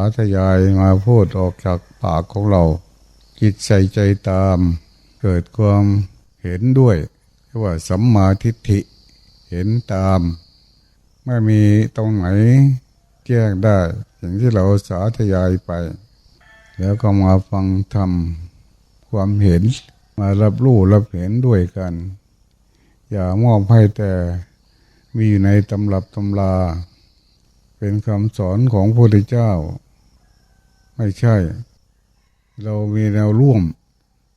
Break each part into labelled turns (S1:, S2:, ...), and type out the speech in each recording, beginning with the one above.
S1: าธยายมาพูดออกจากปากของเรา จิตใส่ใจตาม เกิดความเห็นด้วยเรียกว่าสัมมาทิฏฐิเห็นตามไม่มีตรงไหนแจ้งได้อย่งที่เราสาธยายไป แล้วก็มาฟังธรรมความเห็นมารับรู้รับเห็นด้วยกัน อย่ามอบให้แต่มีอยู่ในตำรับตำราเป็นคำสอนของพระพุทธเจ้า ไม่ใช่ เรามีแนวร่วม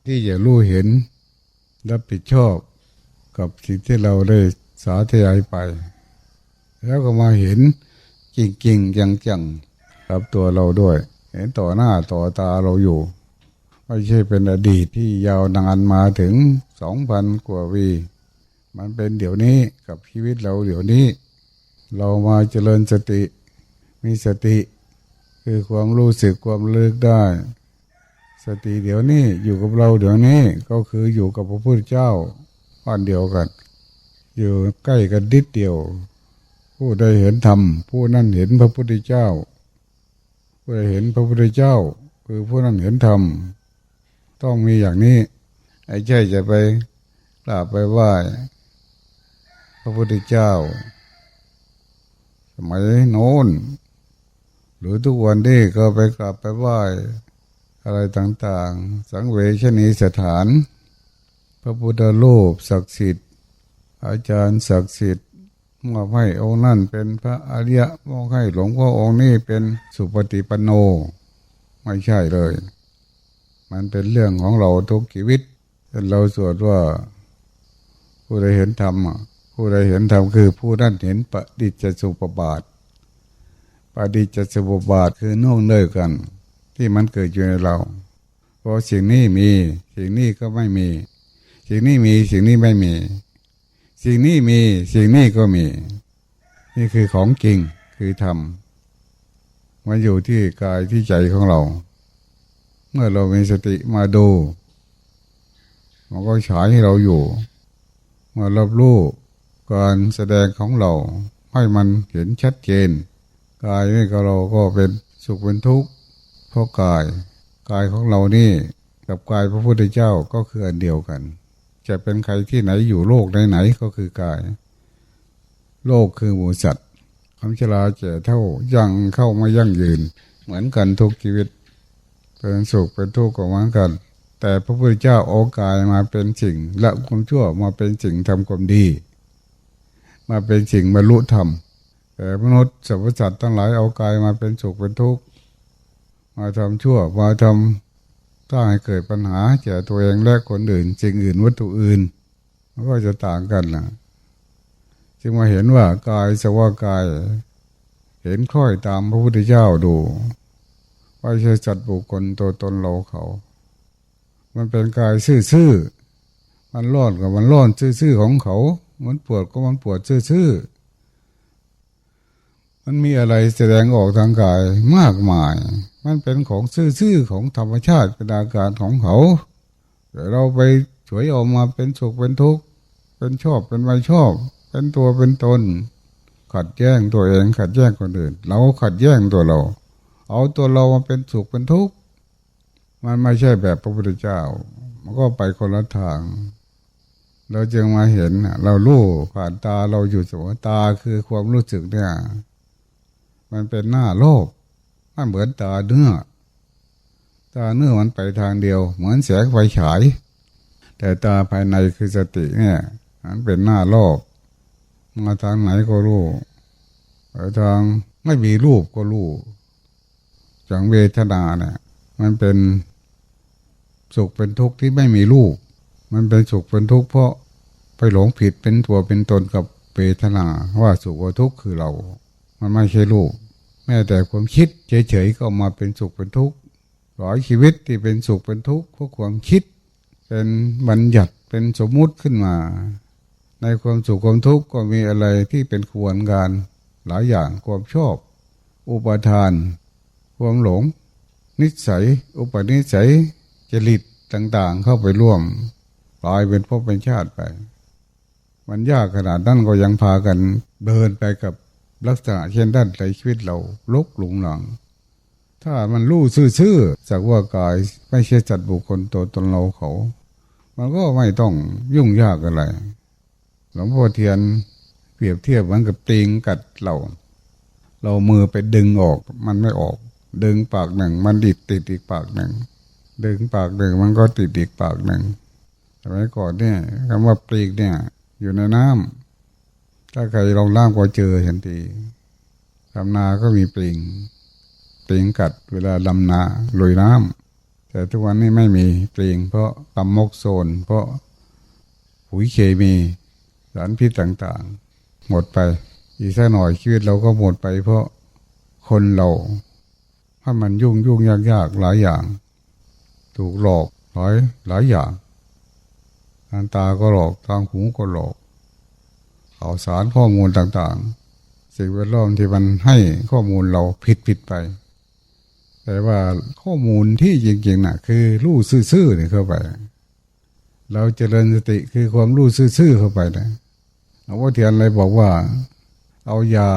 S1: ที่จะรู้เห็นรับผิดชอบกับสิ่งที่เราได้สาธยายไป แล้วก็มาเห็นจริงๆจังๆกับตัวเราด้วย เห็นต่อหน้าต่อตาเราอยู่ ไม่ใช่เป็นอดีตที่ยาวนานมาถึงสองพันกว่าวี มันเป็นเดี๋ยวนี้กับชีวิตเราเดี๋ยวนี้ เรามาเจริญสติ มีสติ คือความรู้สึกความเลิกได้ สติเดี๋ยวนี้อยู่กับเราเดี๋ยวนี้ก็คืออยู่กับพระพุทธเจ้าบ้านเดียวกัน อยู่ใกล้กันดิดเดียว ผู้ใดเห็นธรรมผู้นั้นเห็นพระพุทธเจ้า ผู้ใดเห็นพระพุทธเจ้า คือผู้นั้นเห็นธรรมต้องมีอย่างนี้ไอ้ใช่จะไปกราบไปไหว้พระพุทธเจ้า สมัยโน้น รือทุกวันนี้ก็ไปกราบไปไหว้อะไรต่างๆ สังเวชนีสถาน พระพุทธรูปศักดิ์สิทธิ์ อาจารย์ศักดิ์สิทธิ์มอบให้องค์นั่นเป็นพระอริยะมอบให้หลวงพ่อองค์นี้เป็นสุปฏิปันโน ไม่ใช่เลย มันเป็นเรื่องของเราทุกชีวิตเราสวดว่า ผู้ใดเห็นธรรมผู้ใดเห็นธรรมคือผู้นั้นเห็นปฏิจจสุปบาท ปฏิจจสุปบาทคือน่วงเนยกัน ที่มันเกิดอยู่ในเราเพราะสิ่งนี้มีสิ่งนี้ก็ไม่มี สิ่งนี้มีสิ่งนี้ไม่มี สิ่งนี้มีสิ่งนี้ก็มี นี่คือของจริงคือธรรมมันอยู่ที่กายที่ใจของเรา เมื่อเรามีสติมาดูมันก็ฉายให้เราอยู่มารับรู้การแสดงของเรา ให้มันเห็นชัดเจน กายนี่ก็เราก็เป็นสุขเป็นทุกข์เพราะกายกายของเรานี่กับกายพระพุทธเจ้าก็คืออันเดียวกัน จะเป็นใครที่ไหนอยู่โลกไหนๆก็คือกาย โลกคือหมูสัตว์คำชราเจ่เท่ายังเข้ามายั่งยืน เหมือนกันทุกชีวิต เป็นสุขเป็นทุกข์ก็เหมือนกัน แต่พระพุทธเจ้าโอกายมาเป็นสิ่งละความชั่วมาเป็นสิ่งทำความดี มาเป็นสิ่งบรรลุธรรม แต่มนุษย์สรรพสัตว์ทั้งหลายเอากายมาเป็นสุขเป็นทุกข์มาทำชั่วมาทำสร้างให้เกิดปัญหาแก่ตัวเองและคนอื่นสิ่งอื่นวัตถุอื่นมันก็จะต่างกันนะจึงมาเห็นว่ากายสว่ากาย เห็นค่อยตามพระพุทธเจ้าดูว่าใช่จัดบุคคลตัวตนเราเขา มันเป็นกายซื่อๆมันร้อนกับมันร้อนซื่อๆของเขา มันปวดก็มันปวดซื่อๆ มันมีอะไรแสดงออกทางกายมากมาย มันเป็นของซื่อๆของธรรมชาติเป็นอาการของเขาแต่เราไปฉวยออกมาเป็นสุขเป็นทุกข์เป็นชอบเป็นไม่ชอบ เป็นตัวเป็นตน ขัดแย้งตัวเองขัดแย้งคนอื่น เราขัดแย้งตัวเรา เอาตัวเรามาเป็นสุขเป็นทุกข์มันไม่ใช่แบบพระพุทธเจ้า มันก็ไปคนละทาง เราจึงมาเห็นเรารู้ผ่านตาเราอยู่เสมอตาคือความรู้สึกเนี่ย มันเป็นหน้าโลกมันเหมือนตาเนื้อตาเนื้อมันไปทางเดียว เหมือนแสงไฟฉาย แต่ตาภายในคือสติเนี่ยมันเป็นหน้าโลกมาทางไหนก็รู้ไปทางไม่มีรูปก็รู้จังเวทนาเนี่ยมันเป็นสุขเป็นทุกข์ที่ไม่มีรูป มันเป็นสุขเป็นทุกข์เพราะไปหลงผิดเป็นตัวเป็นตนกับเวทนาว่าสุขว่าทุกข์คือเรา มันไม่ใช่รูป แม้แต่ความคิดเฉยๆก็มาเป็นสุขเป็นทุกข์หลายชีวิตที่เป็นสุขเป็นทุกข์เพราะความคิด เป็นบัญญัติเป็นสมมุติขึ้นมา ในความสุขความทุกข์ก็มีอะไรที่เป็นขวนการหลายอย่างความชอบ อุปทาน ความหลง นิสัย อุปนิสัยจริตต่างๆ เข้าไปร่วมกลายเป็นภพเป็นชาติไป มันยากขนาดนั้นก็ยังพากันเดินไปกับ ลักษณะเช่นด้านในชีวิตเราลุกหลงหลัง ถ้ามันรู้ซื่อๆจากว่ากายไม่ใช่จัดบุคคลตัวตนเราเขา มันก็ไม่ต้องยุ่งยากอะไร หลวงพ่อเทียนเปรียบเทียบเหมือนกับตีงกัดเรา เรามือไปดึงออกมันไม่ออก ดึงปากหนึ่ง มันดิดติดอีกปากหนึ่ง ดึงปากหนึ่งมันก็ติดอีกปากหนึ่งสมัยก่อนเนี่ยคำว่าปลีกเนี่ย อยู่ในน้ำ ถ้าใครลองล่างก็เจอทันทีทำนาก็มีปลิงปลิงกัดเวลาลำนาลุยน้ำแต่ทุกวันนี้ไม่มีปลิงเพราะตำมกโซน เพราะปุ๋ยเคมีสารพิษต่างๆ หมดไป อีกสักหน่อยชีวิตเราก็หมดไป เพราะคนเราถ้ามันยุ่งยุ่งยากยากหลายอย่าง ถูกหลอกหลายหลายอย่างทางตาก็หลอกทางหูก็หลอก ข่าวสารข้อมูลต่างๆ สิ่งแวดล้อมที่มันให้ข้อมูลเราผิดผิดไป แต่ว่าข้อมูลที่จริงๆน่ะ คือรู้ซื่อๆเนี่ยเข้าไป เราเจริญสติคือความรู้ซื่อๆเข้าไปนะเอาว่าเทียนอะไรบอกว่า เอายา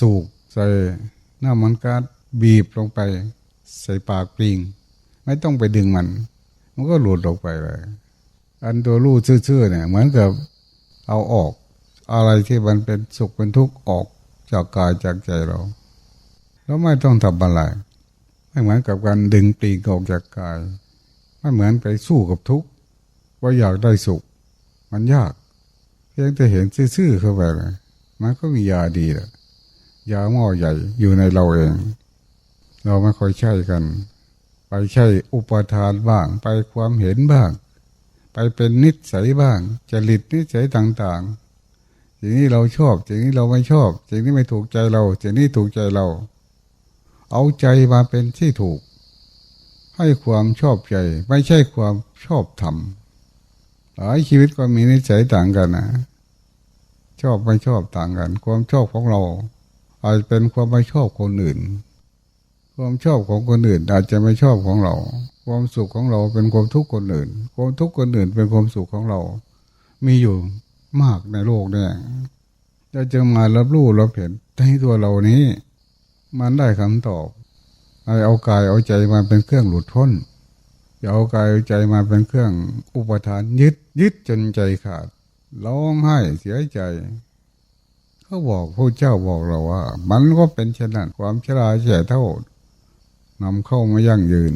S1: สูกใส่หน้ามันการบีบลงไป ใส่ปากปิง ไม่ต้องไปดึงมัน มันก็หลุดออกไปเลย อันตัวรู้ซื่อๆเนี่ย เหมือนกับเอาออก อะไรที่มันเป็นสุขเป็นทุกข์ออกจากกายจากใจเรา แล้วไม่ต้องทำอะไรไม่เหมือนกับการดึงปีกออกจากกายไม่เหมือนไปสู้กับทุกข์ว่าอยากได้สุข มันยากเพียงแต่เห็นซื่อๆเข้าไปเลยมันก็มียาดีแหละยาหม้อใหญ่อยู่ในเราเอง เราไม่ค่อยใช้กัน ไปใช้อุปทานบ้าง ไปความเห็นบ้าง ไปเป็นนิสัยบ้างจริตนิสัยต่างๆ สิ่งนี้เราชอบสิ่งนี้เราไม่ชอบสิ่งนี้ไม่ถูกใจเราสิ่งนี้ถูกใจเรา เอาใจมาเป็นที่ถูก ให้ความชอบใจ ไม่ใช่ความชอบธรรมหลายชีวิตก็มีนิสัยต่างกันนะชอบไม่ชอบต่างกัน ความชอบของเรา อาจเป็นความไม่ชอบคนอื่น ความชอบของคนอื่น อาจจะไม่ชอบของเรา ความสุขของเราเป็นความทุกข์คนอื่น ความทุกข์คนอื่นเป็นความสุขของเรา มีอยู่ มากในโลกเนี่ยจะจะมารับรู้รับเห็นในตัวเรานี้ มันได้คำตอบให้เอากายเอาใจมาเป็นเครื่องหลุดพ้นอย่าเอากายเอาใจมาเป็นเครื่องอุปทานยึดยึดจนใจขาดร้องไห้เสียใจเขาบอกพระเจ้าบอกเราว่า มันก็เป็นเช่นนั้นความชราแก่เท่านำเข้ามายั่งยืน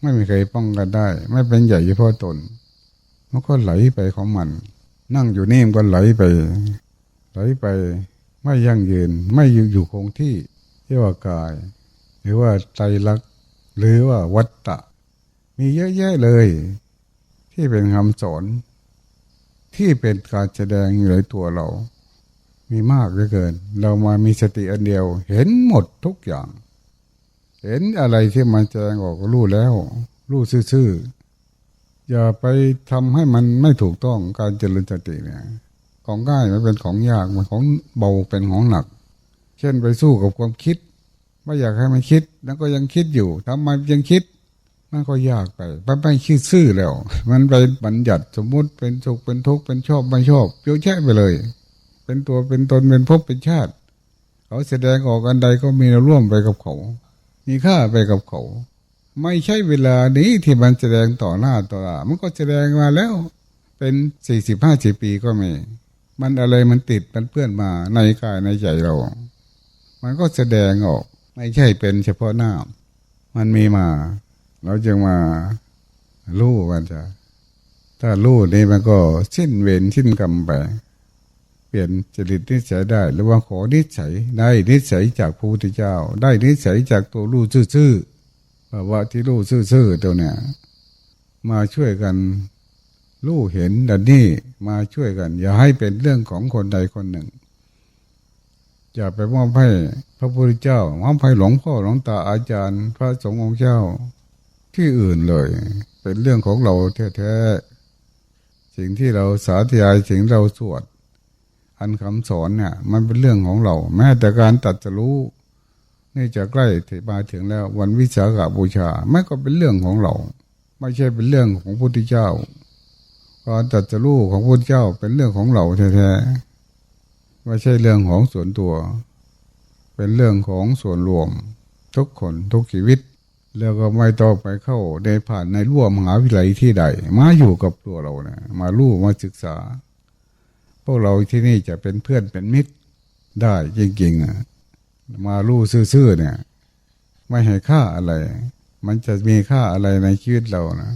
S1: ไม่มีใครป้องกันได้ ไม่เป็นใหญ่เฉพาะตนมันก็ไหลไปของมัน นั่งอยู่นี่มันก็ไหลไป ไหลไปไม่ยั่งยืน ไม่อยู่อยู่คงที่เรียกว่ากาย หรือว่าใจรักหรือว่าวัตตะ มีเยอะแยะเลย ที่เป็นคำสอน ที่เป็นการแสดงอยู่ในตัวเรา มีมากเหลือเกิน เรามามีสติอันเดียว เห็นหมดทุกอย่าง เห็นอะไรที่มันแจงออกก็รู้แล้ว รู้ซื่อๆ อย่าไปทำให้มันไม่ถูกต้องการเจริญสติเนี่ย ของง่ายมันเป็นของยากมันของเบาเป็นของหนัก เช่นไปสู้กับความคิด ไม่อยากให้มันคิด แล้วก็ยังคิดอยู่ทำไมยังคิดมันก็ยากไปมันไม่คิดซื่อแล้ว มันไปบัญญัติสมมุติเป็นสุขเป็นทุกข์เป็นชอบไม่ชอบเยอะแยะไปเลย เป็นตัวเป็นตนเป็นภพเป็นชาติ เขาแสดงออกอันใดก็มีราร่วมไปกับเขา มีค่าไปกับเขา ไม่ใช่เวลานี้ที่มันแสดงต่อหน้าต่อตามันก็แสดงมาแล้ว เป็นสี่สิบห้าสิบปีก็มี มันอะไรมันติดมันเพื่อนมาในกายในใจเรา มันก็แสดงออก ไม่ใช่เป็นเฉพาะหน้า มันมีมา เราจึงมาลู่มันจะ ถ้าลู่นี่มันก็สิ้นเวรสิ้นกรรมไป เปลี่ยนจริตนิสัยได้ หรือว่าขอนิสัยได้นิสัยจากพระพุทธเจ้า ได้นิสัยจากตัวรู้ซื่อๆ ภาวะที่รู้ซื่อๆตัวเนี้ยมาช่วยกันรู้เห็นดันนี่มาช่วยกัน อย่าให้เป็นเรื่องของคนใดคนหนึ่ง อย่าไปมอบให้พระพุทธเจ้ามอบให้หลวงพ่อหลวงตาอาจารย์ พระสงฆ์องค์เจ้าที่อื่นเลย เป็นเรื่องของเราแท้ๆสิ่งที่เราสาธยายสิ่งเราสวด อันคำสอนเนี่ย มันเป็นเรื่องของเรา แม้แต่การตัดจะรู้ นี่จะใกล้ถึงมาถึงแล้ว วันวิสาขบูชาไม่ก็เป็นเรื่องของเรา ไม่ใช่เป็นเรื่องของพระพุทธเจ้าการตัดจะรู้ของพระพุทธเจ้าเป็นเรื่องของเราแท้ๆไม่ใช่เรื่องของส่วนตัว เป็นเรื่องของส่วนรวม ทุกคนทุกชีวิต แล้วก็ไม่ต้องไปเข้าในผ่านในร่วมหาวิทยาลัยที่ใด มาอยู่กับตัวเราเนะมาลู่มาศึกษา พวกเราที่นี่จะเป็นเพื่อนเป็นมิตรได้จริงๆอะ มาลู่ซื่อๆเนี่ย ไม่ให้ค่าอะไร มันจะมีค่าอะไรในชีวิตเรานะ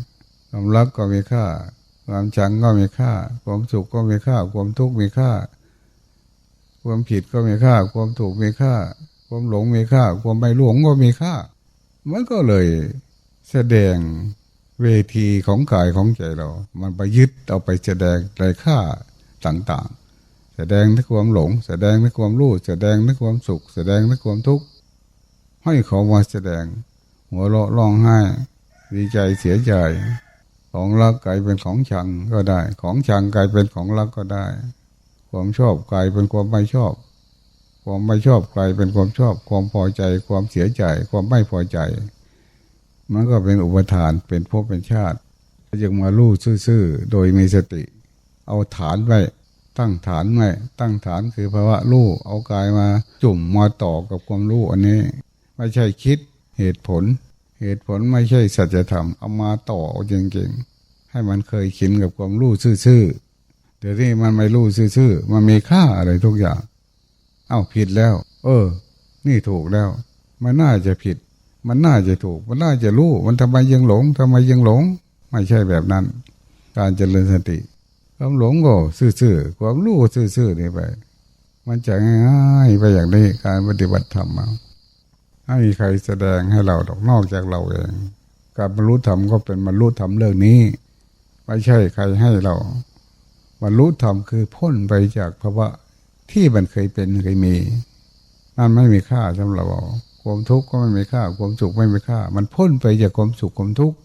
S1: ความรักก็มีค่า ความชังก็มีค่า ความสุขก็มีค่า ความทุกข์มีค่า ความผิดก็มีค่า ความถูกมีค่า ความหลงมีค่า ความไม่หลงก็มีค่า มันก็เลยแสดงเวทีของกายของใจเรา มันไปยึดเอาไปแสดงในค่าต่างๆ แสดงในความหลง แสดงในความรู้ แสดงในความสุข แสดงในความทุกข์ให้เขามาแสดง หัวเราะร้องไห้ดีใจเสียใจ ของรักกลายเป็นของชังก็ได้ ของชังกลายเป็นของรักก็ได้ ความชอบกลายเป็นความไม่ชอบ ความไม่ชอบกลายเป็นความชอบ ความพอใจ ความเสียใจ ความไม่พอใจ มันก็เป็นอุปทานเป็นภพเป็นชาติยังมาลู่ซื่อๆโดยมีสติ เอาฐานไว้ ตั้งฐานไว้ตั้งฐานคือภาวะลู่เอากายมาจุ่มมาต่อกับความรู้อันนี้ ไม่ใช่คิดเหตุผล เหตุผลไม่ใช่สัจธรรมเอามาต่อจริงๆ ให้มันเคยชินกับความรู้ซื่อๆเดี๋ยวนี้มันไม่รู้ซื่อๆมันมีค่าอะไรทุกอย่าง เอ้าผิดแล้ว เออ นี่ถูกแล้ว มันน่าจะผิด มันน่าจะถูก มันน่าจะรู้ มันทำไมยังหลงทำไมยังหลง ไม่ใช่แบบนั้น การเจริญสติ ความหลงก็ซื่อๆความรู้ซื่อๆนี่ไป มันจะง่ายไปอย่างนี้การปฏิบัติธรรมมาไม่มีใครแสดงให้เราดอกนอกจากเราเอง การบรรลุธรรมก็เป็นบรรลุธรรมเรื่องนี้ ไม่ใช่ใครให้เราบรรลุธรรมคือพ้นไปจากภาวะที่มันเคยเป็นเคยมีนั่นไม่มีค่าสำหรับเราความทุกข์ก็ไม่มีค่า ความสุขไม่มีค่า มันพ้นไปจากความสุขความทุกข์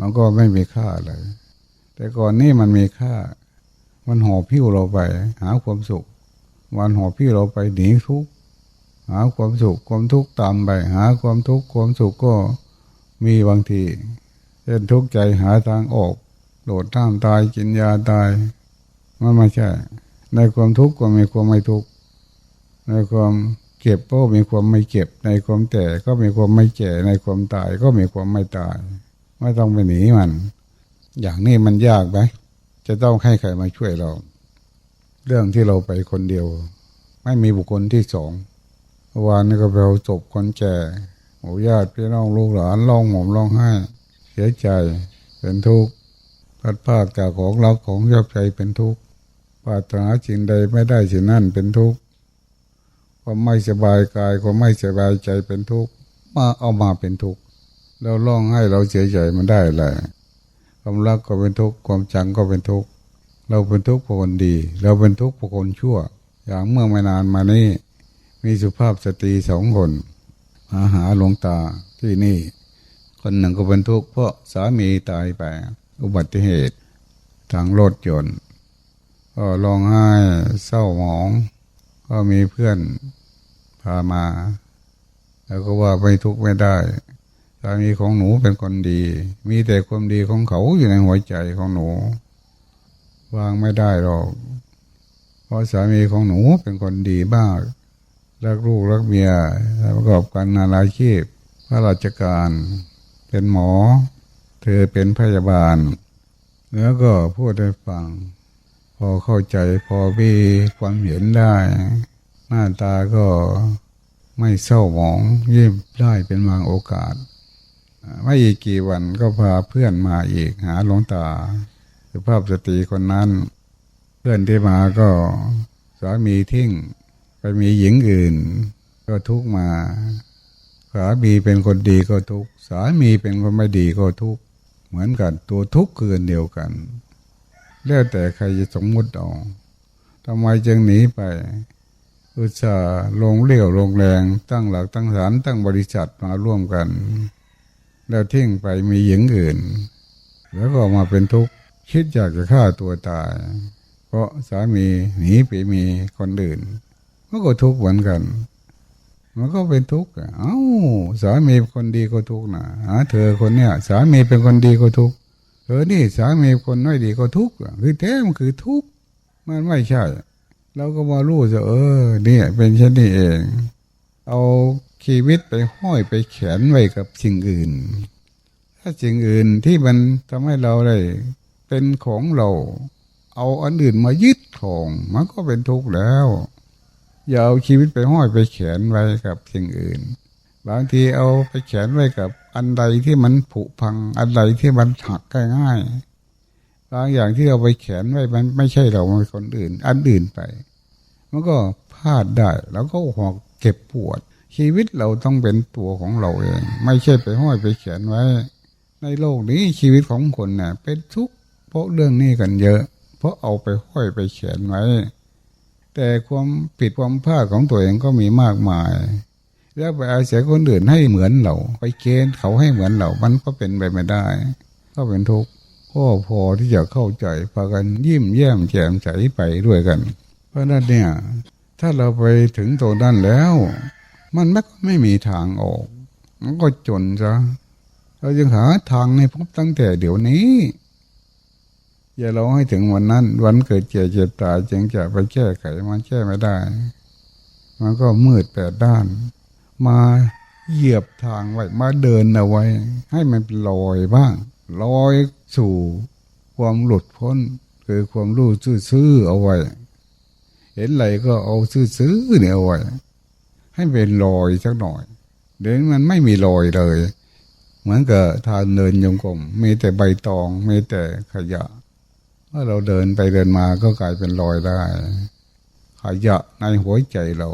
S1: มันก็ไม่มีค่าอะไรแต่ก่อนนี้มันมีค่า มันหอบพิ้วเราไป หาความสุข มันหอบพิ้วเราไปหนีทุกข์หาความสุขความทุกข์ตามไป หาความทุกข์ความสุขก็มีบางทีเช่นทุกข์ใจหาทางออกโดดท่ามตายกินยาตายมันไม่ใช่ ในความทุกข์ก็มีความไม่ทุกข์ในความเก็บก็มีความไม่เก็บ ในความแก่ก็มีความไม่แก่ในความตายก็มีความไม่ตาย ไม่ต้องไปหนีมัน อย่างนี้มันยากไหม จะต้องให้ใครมาช่วยเรา เรื่องที่เราไปคนเดียว ไม่มีบุคคลที่สองวานนี้ก็เราจบคนแก่หมู่ญาติพี่น้องลูกหลานร้องห่มร้องไห้ เสียใจเป็นทุกข์พัดภาคจากของเราของยอบใจเป็นทุกข์ปรารถนาสิ่งใดไม่ได้สิ่งนั้นเป็นทุกข์ความไม่สบายกายความไม่สบายใจเป็นทุกข์มาเอามาเป็นทุกข์แล้วร้องให้เราเสียใจมันได้อะไร ความรักก็เป็นทุกข์ความจังก็เป็นทุกข์เราเป็นทุกข์เพราะคนดี เราเป็นทุกข์เพราะคนชั่ว อย่างเมื่อไม่นานมานี้มีสุภาพสตรีสองคนมาหาหลวงตาที่นี่ คนหนึ่งก็เป็นทุกข์เพราะสามีตายไป อุบัติเหตุ ทางรถยนต์ก็ร้องไห้เศร้าหมอง ก็มีเพื่อนพามา แล้วก็ว่าไม่ทุกข์ไม่ได้ามีของหนูเป็นคนดี มีแต่ความดีของเขาอยู่ในหัวใจของหนู วางไม่ได้หรอก เพราะสามีของหนูเป็นคนดีมาก รักลูกรักเมียประกอบการงานาชีพข้าราชการ เป็นหมอ เธอเป็นพยาบาล แล้วก็พูดให้ฟัง พอเข้าใจพอมีความเห็นได้ หน้าตาก็ไม่เศร้าหมองยิ้มได้เป็นบางโอกาส ไม่อีกกี่วันก็พาเพื่อนมาอีกหาหลวงตาสุภาพสตรีคนนั้น เพื่อนที่มาก็สามีทิ้งไปมีหญิงอื่น ก็ทุกมาสามีเป็นคนดีก็ทุกสามีเป็นคนไม่ดีก็ทุกเหมือนกันตัวทุกข์คืออันเดียวกันแล้วแต่ใครจะสมมติเอาทำไมจึงหนีไป อุตส่าห์ลงเลี้ยวลงแรงตั้งหลักตั้งฐานตั้งบริษัทมาร่วมกัน แล้วทิ้งไปมีหญิงอื่น แล้วก็มาเป็นทุกข์คิดอยากจะฆ่าตัวตาย เพราะสามีหนีไปมีคนอื่นมันก็ทุกข์เหมือนกัน มันก็เป็นทุกข์เอ้าสามีคนดีก็ทุกข์นะหาเธอคนเนี้ยสามีเป็นคนดีก็ทุกข์เธอนี่สามีคนไม่ดีก็ทุกข์คือแท้มันคือทุกข์มันไม่ใช่เราก็มารู้จะเออเนี่ยเป็นเช่นนี้เอง เอา ชีวิตไปห้อยไปแขวนไว้กับสิ่งอื่น ถ้าสิ่งอื่นที่มันทำให้เราได้เป็นของเรา เอาอันอื่นมายึดของมันก็เป็นทุกข์แล้ว อย่าเอาชีวิตไปห้อยไปแขวนไว้กับสิ่งอื่น บางทีเอาไปแขวนไว้กับอันใดที่มันผุพัง อันใดที่มันหักง่ายๆบางอย่างที่เราไปแขวนไว้มันไม่ใช่เรามันเป็นคนอื่น อันอื่นไป มันก็พลาดได้ แล้วก็หอกเก็บปวด ชีวิตเราต้องเป็นตัวของเราเอง ไม่ใช่ไปห้อยไปเขียนไว้ ในโลกนี้ชีวิตของคนเนี่ยเป็นทุกข์เพราะเรื่องนี้กันเยอะ เพราะเอาไปห้อยไปเขียนไว้ แต่ความผิดความพลาดของตัวเองก็มีมากมาย แล้วไปอาศัยคนอื่นให้เหมือนเรา ไปเกณฑ์เขาให้เหมือนเรา มันก็เป็นไปไม่ได้ ก็เป็นทุกข์ก็พอที่จะเข้าใจพากันยิ้มแย้มแจ่มใสไปด้วยกัน เพราะนั้นเนี่ย ถ้าเราไปถึงตัวนั้นแล้ว มันไม่ไม่มีทางออก มันก็จนซะเราจึงหาทางในพบตั้งแต่เดี๋ยวนี้ อย่าราให้ถึงวันนั้น วันเกิดเจ็บเจ็บตายจึงจะไปแก้ไขมันแก้ไม่ได้ มันก็มืดแปดด้าน มาเหยียบทางไว้มาเดินเอาไว้ ให้มันเป็นลอยบ้างลอยสู่ความหลุดพ้น คือความรู้ซื่อๆเอาไว้ เห็นอะไรก็เอาซื่อๆเนี่ยเอาไว้ ให้เป็นรอยสักหน่อย เดี๋ยวมันไม่มีรอยเลย เหมือนกับทางเดินยงกลมมีแต่ใบตองมีแต่ขยะเมื่อเราเดินไปเดินมาก็กลายเป็นรอยได้ขยะในหัวใจเรา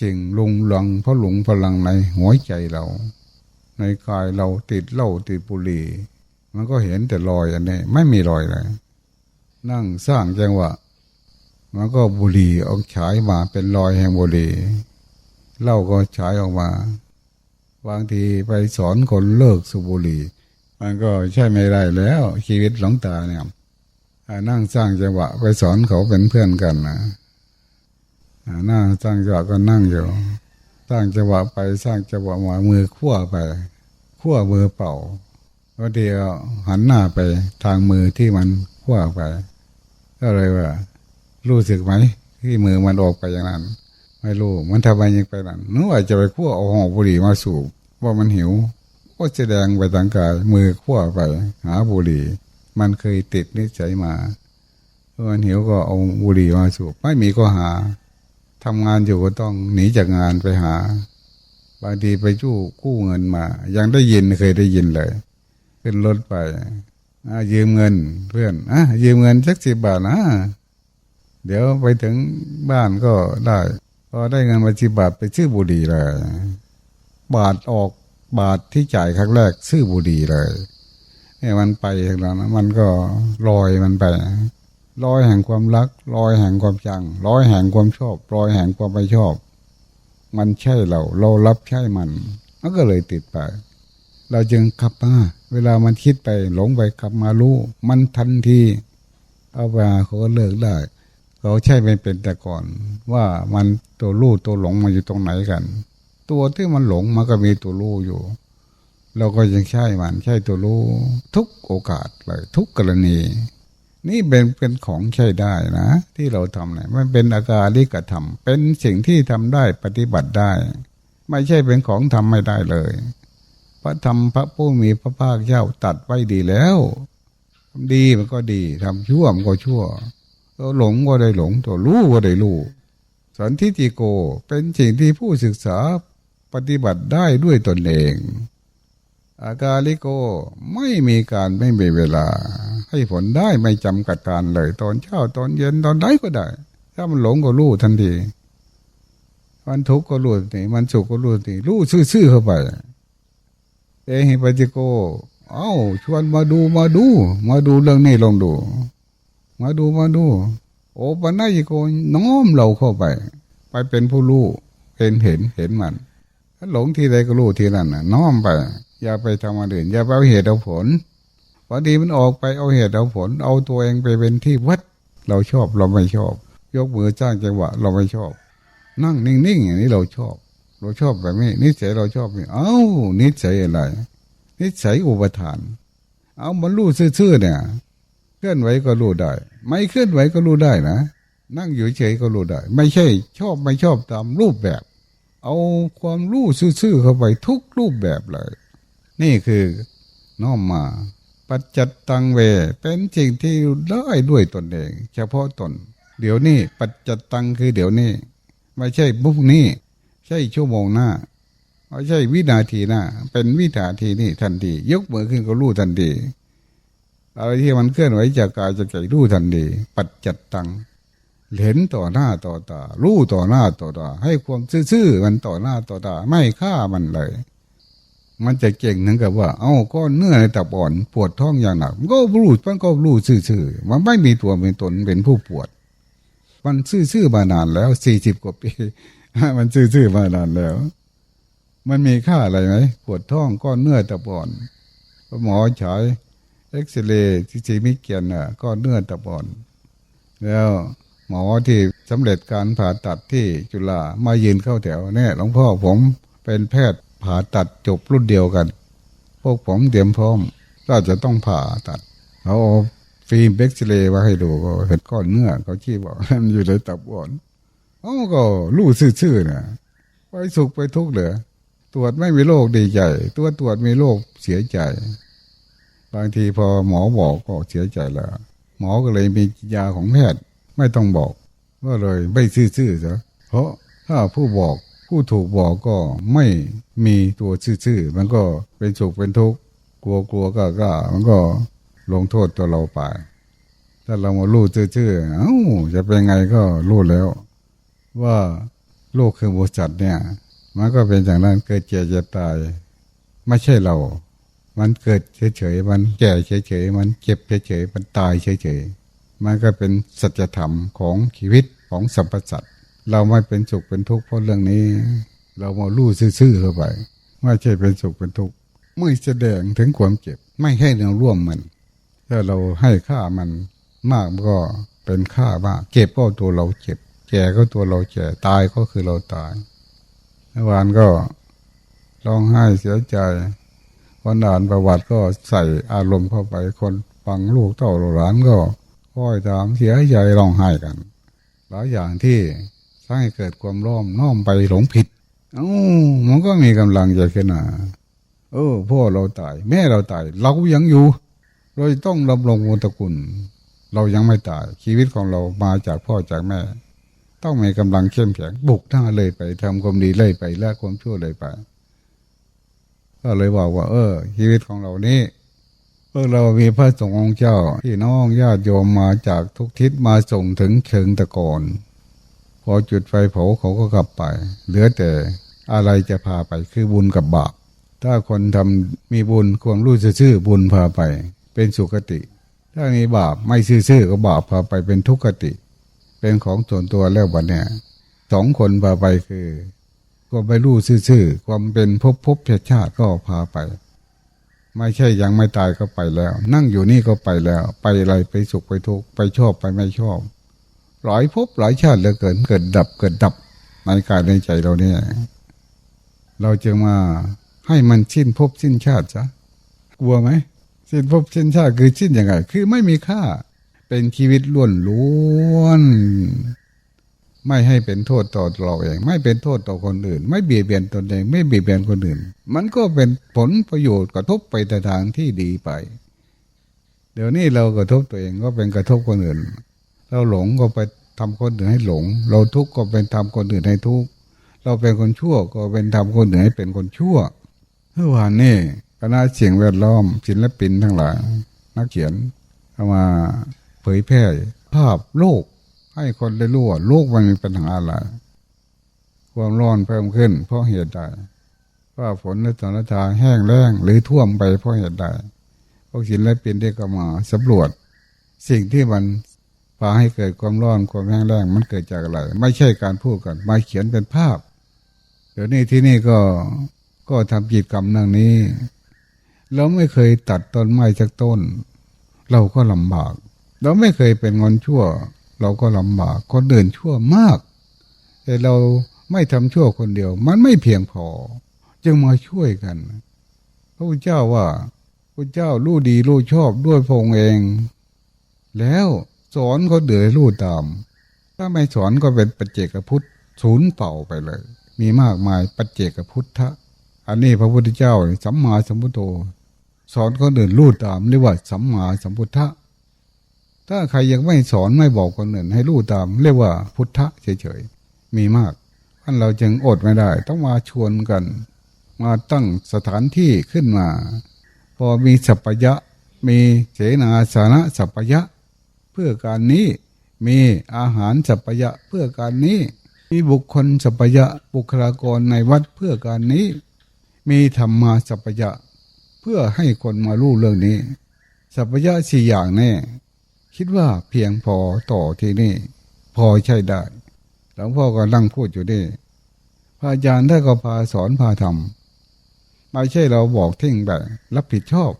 S1: สิ่งลุงลังเพราะหลงพลังในหัวใจเรา ในกายเราติดเหล้าติดบุหรี่ มันก็เห็นแต่รอยอันนี้ ไม่มีรอยเลยนั่งสร้างจังหวะมันก็บุหรี่เอาฉายมาเป็นรอยแห่งบุหรี่ เหล้าก็ฉายออกมา บางทีไปสอนคนเลิกสูบบุหรี่ มันก็ใช่ไม่ได้แล้ว ชีวิตหลงตาเนี่ยนั่งสร้างจังหวะไปสอนเขาเป็นเพื่อนกันนะนั่งสร้างจังหวะก็นั่งอยู่สร้างจังหวะไปสร้างจังหวะมามือขั้วไปขั้วมือเป่าก็เดียวหันหน้าไปทางมือที่มันขั้วไป ก็เลยว่า รู้สึกไหมที่มือมันออกไปอย่างนั้น ไม่รู้มันทำไมยังไปนั้นนึกว่าจะไปขั้วเอาห่อบุหรี่มาสูบว่ามันหิว ก็แสดงไปทางกายมือขั้วไป หาบุหรี่ มันเคยติดนิสัยมาเมื่อมันหิวก็เอาบุหรี่มาสูบไม่มีก็หาทำงานอยู่ก็ต้องหนีจากงานไปหา บางทีไปจู้กู้เงินมา ยังได้ยินเคยได้ยินเลย ขึ้นรถไปยืมเงินเพื่อนอะยืมเงินสักสิบบาทนะเดี๋ยวไปถึงบ้านก็ได้ พอได้เงินมาสิบาทไปซื้อบุหรี่เลย บาทออกบาทที่จ่ายครั้งแรกซื้อบุหรี่เลยเนี่ยมันไปอย่างนั้นนะมันก็ลอยมันไปลอยแห่งความรักลอยแห่งความจังลอยแห่งความชอบลอยแห่งความไม่ชอบ มันใช่เรา เรารับใช่มันมันก็เลยติดไปเราจึงขับมาเวลามันคิดไปหลงไปขับมารู้ มันทันทีเอาไปเขาก็เลิกได้ เขาใช่ไม่เป็นแต่ก่อน ว่ามันตัวรู้ตัวหลงมันอยู่ตรงไหนกัน ตัวที่มันหลงมันก็มีตัวรู้อยู่ เราก็ยังใช่มันใช่ตัวรู้ทุกโอกาสเลยทุกกรณี นี่เป็นเป็นของใช้ได้นะ ที่เราทำเนี่ยมันเป็นอาการลิกธรรมเป็นสิ่งที่ทำได้ปฏิบัติได้ ไม่ใช่เป็นของทำไม่ได้เลยพระธรรมพระผู้มีพระภาคเจ้าตัดไว้ดีแล้วทำดีมันก็ดีทำชั่วมันก็ชั่ว ตัวหลงก็ได้หลงตัวรู้ก็ได้รู้สันทิติโกเป็นสิ่งที่ผู้ศึกษาปฏิบัติได้ด้วยตนเอง อากาลิโกไม่มีการไม่มีเวลา ให้ผลได้ไม่จำกัดการเลย ตอนเช้าตอนเย็นตอนใดก็ได้ ถ้ามันหลงก็รู้ทันทีมันทุกข์ก็รู้ทันทีมันสุขก็รู้ทันทีรู้ซื่อๆเข้าไปเอหิปัจิโก เอ้าชวนมาดูมาดู มาดูเรื่องนี้ลองดู มาดูมาดู โอปัญญิโกน้อมเราเข้าไป ไปเป็นผู้รู้เห็นเห็นเห็นมันถ้าหลงทีใดก็รู้ทีนั้นน่ะน้อมไป อย่าไปทำอันอื่นอย่าไปเอาเหตุเอาผลพอดีมันออกไปเอาเหตุเอาผล เอาตัวเองไปเป็นที่วัด เราชอบเราไม่ชอบ ยกมือจ้างจังหวะ เราไม่ชอบ นั่งนิ่งๆอย่างนี้เราชอบ เราชอบแบบนี้นิสัยเราชอบนี่เอ้านิสัยอะไรนิสัยอุปทาน เอามันรู้ซื่อๆเนี่ย ลื่อนไหวก็รู้ได้ ไม่เคลื่อนไหวก็รู้ได้นะ นั่งอยู่เฉยก็รู้ได้ ไม่ใช่ ชอบไม่ชอบตามรูปแบบ เอาความรู้ซื่อๆเข้าไปทุกรูปแบบเลย นี่คือน้อมมาปัจจัตตังเว เป็นสิ่งที่ได้ด้วยตนเอง เฉพาะตน เดี๋ยวนี้ปัจจัตตังคือเดี๋ยวนี้ ไม่ใช่พรุ่งนี้ ใช่ชั่วโมงหน้าไม่ใช่วินาทีหน้า เป็นวินาทีนี้ทันที ยกมือขึ้นก็รู้ทันที อะไรที่มันเคลื่อนไหวจากกายจากใจรู้ทันทีปัจจัตตังเห็นต่อหน้าต่อตารู้ต่อหน้าต่อตาให้ความซื่อๆมันต่อหน้าต่อตาไม่ฆ่ามันเลย มันจะเก่งถึงกับว่า เอ้าก็เนื้อในตับอ่อนปวดท้องอย่างหนักก็รู้มันก็รู้ซื่อๆมันไม่มีตัวเป็นตนเป็นผู้ปวด มันซื่อๆมานานแล้วสี่สิบกว่าปีมันซื่อๆมานานแล้ว มันมีค่าอะไรไหมปวดท้องก้อนเนื้อตับอ่อนหมอฉาย เอ็กซเรย์ที่จีมิเกียนอะก้อนเนื้อตับอนแล้วหมอที่สำเร็จการผ่าตัดที่จุฬามายืนเข้าแถวเนี่ยหลวงพ่อผมเป็นแพทย์ผ่าตัดจบรุ่นเดียวกัน พวกผมเตรียมพร้อม ก็จะต้องผ่าตัดเขาเอาฟิล์มเอ็กซเรย์มาให้ดูก็เห็นก้อนเนื้อเขาชี้บอกมันอยู่ในตับอ่อนอ๋อก็รู้ซื่อๆนะไปสุขไปทุกข์เหลือตรวจไม่มีโรคดีใจ ตัวตรวจมีโรคเสียใจ บางทีพอหมอบอกก็เสียใจแล้ว หมอก็เลยมียาของแพทย์ไม่ต้องบอก ก็เลยไม่ซื่อๆซะเพราะถ้าผู้บอกผู้ถูกบอกก็ไม่มีตัวซื่อๆมันก็เป็นสุขเป็นทุกข์กลัวกลัวก็ก็มันก็ลงโทษตัวเราไปถ้าเรามารู้ซื่อๆเอ้าจะเป็นไงก็รู้แล้ว ว่าโลกคือบริษัทเนี่ย มันก็เป็นอย่างนั้นเกิดเจ็บจะตาย ไม่ใช่เรา มันเกิดเฉยๆ มันแก่เฉยๆ มันเจ็บเฉยๆ มันตายเฉยๆ มันก็เป็นสัจธรรมของชีวิตของสัมปสัตว์เราไม่เป็นสุขเป็นทุกข์เพราะเรื่องนี้ เรามาลู่ซื่อๆเข้าไปไม่ใช่เป็นสุขเป็นทุกข์ไม่แสดงถึงความเจ็บ ไม่ให้เราร่วมมันถ้าเราให้ค่ามันมากก็เป็นค่ามากเจ็บก็ตัวเราเจ็บ แก่ก็ตัวเราแก่ตายก็คือเราตายเมื่อวานก็ร้องไห้เสียใจ คนอ่านประวัติก็ใส่อารมณ์เข้าไปคนฟังลูกเต้าหลานก็ค่อยตามเสียใจร้องไห้กัน หลายอย่างที่สร้างให้เกิดความร้อมน้อมไปหลงผิดเอ้ามันก็มีกำลังใจขึ้นมาเออพ่อเราตาย แม่เราตาย เรายังอยู่ เราต้องดำรงวงตระกุลเรายังไม่ตาย ชีวิตของเรามาจากพ่อจากแม่ ต้องมีกำลังเข้มแข็งบุกหน้าเลยไปทำความดีเลยไปละความชั่วเลยไป ก็เลยบอกว่า เออ ชีวิตของเรานี้เออเรามีพระสงฆ์องค์เจ้าพี่น้องญาติโยมมาจากทุกทิศมาส่งถึงเชิงตะกอนพอจุดไฟเผาเขาก็กลับไป เหลือแต่อะไรจะพาไปคือบุญกับบาปถ้าคนทำมีบุญความรู้ซื่อบุญพาไป เป็นสุคติ ถ้ามีบาปไม่ซื่อก็บาปพาไปเป็นทุกขติ เป็นของส่วนตัวแล้ววันเนี้ยสองคนพาไปคือ ก็ไม่รู้ซื่อๆความเป็นภพภพชาติชาติก็พาไป ไม่ใช่ยังไม่ตายก็ไปแล้ว นั่งอยู่นี่ก็ไปแล้ว ไปอะไรไปสุขไปทุกข์ไปชอบไปไม่ชอบหลายภพหลายชาติเหลือเกินเกิดดับเกิดดับในกายในใจเราเนี่ย เราจึงมาให้มันสิ้นภพสิ้นชาติซะกลัวไหมสิ้นภพสิ้นชาติคือสิ้นยังไง คือไม่มีค่า เป็นชีวิตล้วนล้วน ไม่ให้เป็นโทษต่อเราเอง ไม่เป็นโทษต่อคนอื่น ไม่เบียดเบียนตนเอง ไม่เบียดเบียนคนอื่น มันก็เป็นผลประโยชน์กระทบไปแต่ทางที่ดีไป เดี๋ยวนี้เรากระทบตัวเองก็เป็นกระทบคนอื่น เราหลงก็ไปทำคนอื่นให้หลง เราทุกข์ก็เป็นทำคนอื่นให้ทุกข์เราเป็นคนชั่วก็เป็นทำคนอื่นให้เป็นคนชั่วเมื่อวานนี้คณะเสียงแวดล้อมศิลปินทั้งหลายนักเขียนเอามาเผยแพร่ภาพโลก ให้คนได้รู้ว่าโลกมันมีปัญหาอะไร ความร้อนเพิ่มขึ้น เพราะเหตุใดว่าฝนในตอนทาแห้งแล้งหรือท่วมไปเพราะเหตุใดพวกศิลปินได้ก็มาสำรวจ สิ่งที่มันพาให้เกิดความร้อนความแห้งแล้งมันเกิดจากอะไร ไม่ใช่การพูดกันมาเขียนเป็นภาพ เดี๋ยวนี้ที่นี่ก็ก็ทำกิจกรรมเรื่องนี้เราไม่เคยตัดต้นไม้จากต้น เราก็ลำบาก เราไม่เคยเป็นงอนชั่ว เราก็ลำบากคนเดินชั่วมาก แต่เราไม่ทำชั่วคนเดียว มันไม่เพียงพอ จึงมาช่วยกัน พระพุทธเจ้าว่าพระเจ้ารู้ดีรู้ชอบด้วยพงเอง แล้วสอนเขาเดือดรู้ตาม ถ้าไม่สอนก็เป็นปัจเจกพุทธศูนย์เป่าไปเลย มีมากมายปัจเจกพุทธะอันนี้พระพุทธเจ้าสัมมาสัมพุทโธสอนคนอื่นรู้ตามเรียกว่าสัมมาสัมพุทธะ ถ้าใครยังไม่สอนไม่บอกคนอื่นให้รู้ตาม เรียกว่าพุทธะเฉยๆมีมากท่านเราจึงอดไม่ได้ ต้องมาชวนกัน มาตั้งสถานที่ขึ้นมา พอมีสัพยะ มีเสนาสนะสัพยะ เพื่อการนี้มีอาหารสัพยะเพื่อการนี้มีบุคคลสัพยะบุคลากรในวัดเพื่อการนี้ มีธรรมาสัพยะ เพื่อให้คนมารู้เรื่องนี้ สัพพยะสี่อย่างแน่ คิดว่าเพียงพอต่อที่นี่ พอใช่ได้หลวงพ่อก็นั่งพูดอยู่นี่พระอาจารย์ท่านก็พาสอนพาทำไม่ใช่เราบอกทิ้งแบบรับผิดชอบ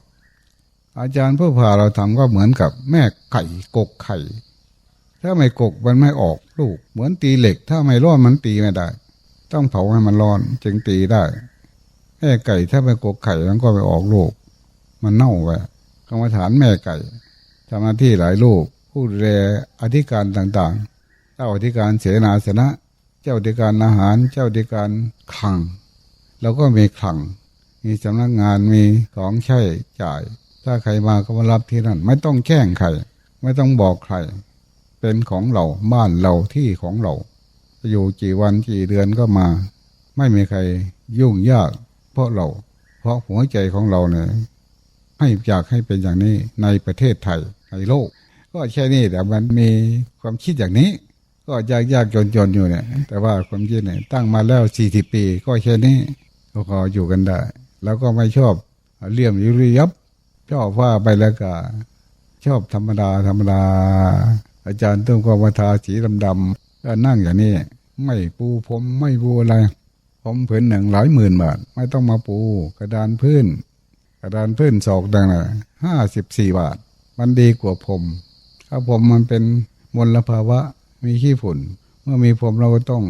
S1: อาจารย์เพื่อพาเราทำก็เหมือนกับแม่ไก่กกไข่ ถ้าไม่กกมันไม่ออกลูก เหมือนตีเหล็ก ถ้าไม่ร้อนมันตีไม่ได้ ต้องเผาให้มันร้อนจึงตีได้แม่ไก่ถ้าไม่กกไข่มันก็ไม่ออกลูก มันเน่าไปกรรมฐานแม่ไก่ ทำหน้าที่หลายลูก ผู้ดูแลอธิการต่างๆ เจ้าอธิการเสนาสนะ เจ้าอธิการอาหาร เจ้าอธิการคลังเราก็มีคลัง มีสำนักงานมีของใช้จ่าย ถ้าใครมาก็มารับที่นั่น ไม่ต้องแข่งใคร ไม่ต้องบอกใคร เป็นของเราบ้านเราที่ของเราอยู่กี่วันกี่เดือนก็มา ไม่มีใครยุ่งยาก เพราะเรา เพราะหัวใจของเราเนี่ยให้อยากให้เป็นอย่างนี้ในประเทศไทย ในโลก ก็แค่นี้แต่มันมีความคิดอย่างนี้ ก็ยากยากจนจนอยู่เนี่ย แต่ว่าความคิดเนี่ยตั้งมาแล้วสี่สิบปี ก็แค่นี้ก็พออยู่กันได้ แล้วก็ไม่ชอบเลี่ยมยุริยับชอบว่าไปแล้วก็ชอบธรรมดาธรรมดา อาจารย์ต้องก็มาทาสีดำๆก็นั่งอย่างนี้ ไม่ปูผมไม่ปูอะไรผมผืนหนึ่งหลายหมื่นบาทไม่ต้องมาปู กระดานพื้น กระดานพื้นศอกดังน่ะห้าสิบสี่บาท มันดีกว่าผมถ้าผมมันเป็นมลภาวะมีขี้ฝุ่น เมื่อมีผมเราก็ต้อง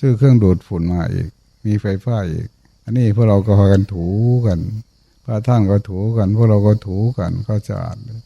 S1: ซื้อเครื่องดูดฝุ่นมาอีก มีไฟฟ้าอีก อันนี้พวกเราก็พากันถูกันพระท่านก็ถูกัน พวกเราก็ถูกันก็สะอาดเลย